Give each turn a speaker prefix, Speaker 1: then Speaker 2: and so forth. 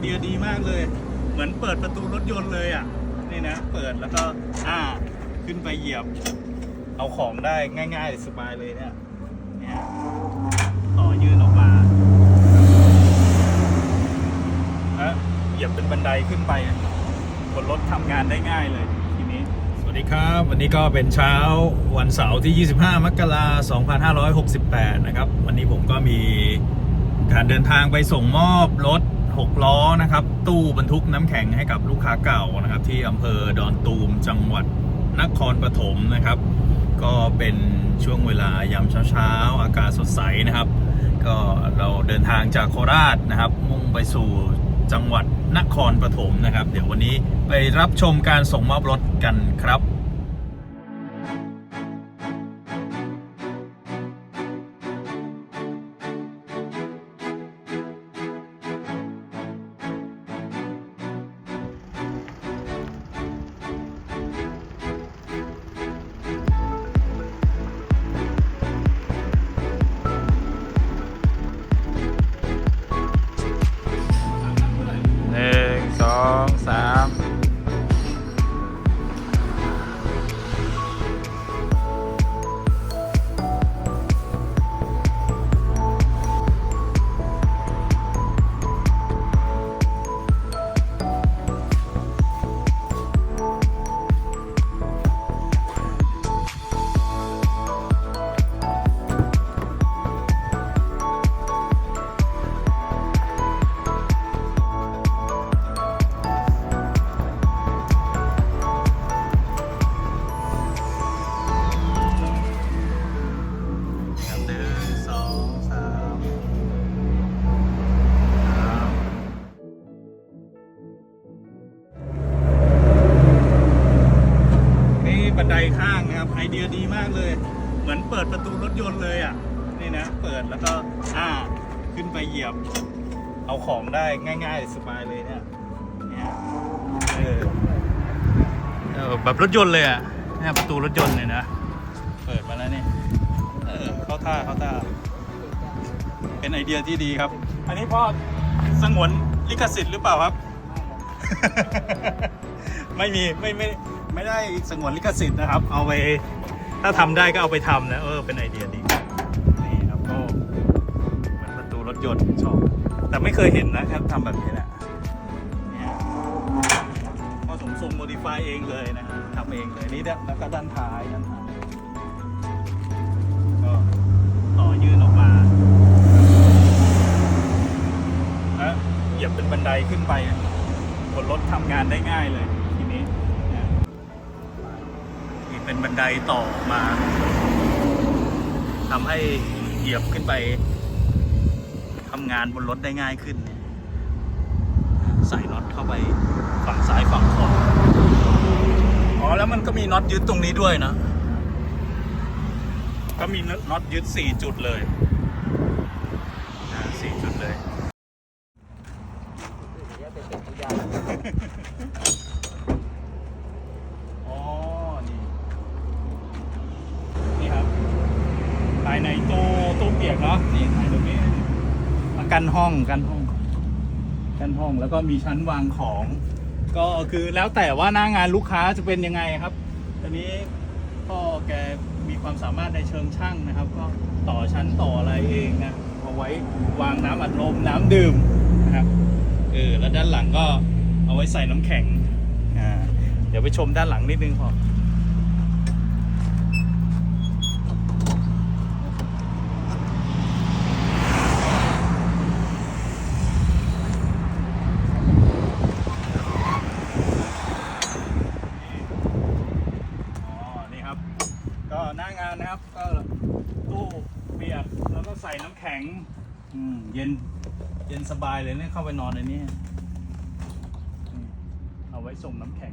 Speaker 1: เดียดีมากเลย เหมือนเปิดประตูรถยนต์เลยอะนี่นะ เปิดแล้วก็อ่าขึ้นไปเหยียบ เอาของได้ง่าย ๆ สบายเลยเนี่ยเนี่ยต่อยืนออกมาแล้วเหยียบเป็นบันไดขึ้นไปบนรถทำงานได้ง่ายเลยทีนี้ สวัสดีครับ วันนี้ก็เป็นเช้าวันเสาร์ที่ 25 มกราคม 2568 นะครับ วันนี้ผมก็มีการเดินทางไปส่งมอบรถ 6 ล้อนะครับ ตู้บรรทุกน้ำแข็งให้กับลูกค้าเก่านะครับ ที่อำเภอดอนตูมจังหวัดนครปฐมนะครับ ก็เป็นช่วงเวลายามเช้าๆ อากาศสดใสนะครับ ก็เราเดินทางจากโคราชนะครับ มุ่งไปสู่จังหวัดนครปฐมนะครับ เดี๋ยววันนี้ไปรับชมการส่งมอบรถกันครับ เหมือนเปิดประตูรถยนต์เลยอะนี่นะ เปิดแล้วก็อ่าขึ้นไปเหยียบ เอาของได้ง่าย ๆ สบายเลยเนี่ยเนี่ยเออเออแบบรถยนต์เลยอะเนี่ยประตูรถยนต์เลยนะ เปิดมาแล้วนี่เออเข้าท่าเข้าท่า เป็นไอเดียที่ดีครับ อันนี้พ่อสงวนลิขสิทธิ์หรือเปล่าครับ ไม่มีไม่ไม่ไม่ได้สงวนลิขสิทธิ์นะครับ เอาไป ถ้าทำได้ก็เอาไปทำนะ เออ เป็นไอเดียดี นี่ครับก็เหมือนประตูรถยนต์ชอบ แต่ไม่เคยเห็นนะครับทำแบบนี้แหละเนี่ยพอสมทรงโมดิฟายเองเลยนะทำเองเลยนี่เนี่ยแล้วก็ด้านท้ายด้านท้ายก็ต่อยื่นออกมาแล้วเหยียบเป็นบันไดขึ้นไปบนรถทำงานได้ง่ายเลย เป็นบันไดต่อมาทำให้เหยียบขึ้นไปทำงานบนรถได้ง่ายขึ้น ใส่น็อตเข้าไปฝั่งซ้ายฝั่งขวาอ๋อแล้วมันก็มีน็อตยึดตรงนี้ด้วยนะ ก็มีน็อตยึด 4 จุดเลยอ่า4จุดเลย อ๋อ นี่ นี่ครับ ภายในตู้ตู้เปียกเนาะนี่ภายตรงนี้มากันห้องกันห้องกันห้องแล้วก็มีชั้นวางของ ก็คือแล้วแต่ว่าหน้างานลูกค้าจะเป็นยังไงครับตอนนี้พ่อแกมีความสามารถในเชิงช่างนะครับ ก็ต่อชั้นต่ออะไรเองนะเอาไว้วางน้ำอัดลมน้ำดื่มนะครับเออแล้วด้านหลังก็เอาไว้ใส่น้ำแข็งอ่าเดี๋ยวไปชมด้านหลังนิดนึงพออ๋อนี่ครับ ก็ หน้างานนะครับ ก็ตู้เปียกแล้วก็ใส่น้ำแข็ง อืมเย็นเย็นสบายเลยเนี่ยเข้าไปนอนในนี้เอาไว้ส่งน้ำแข็ง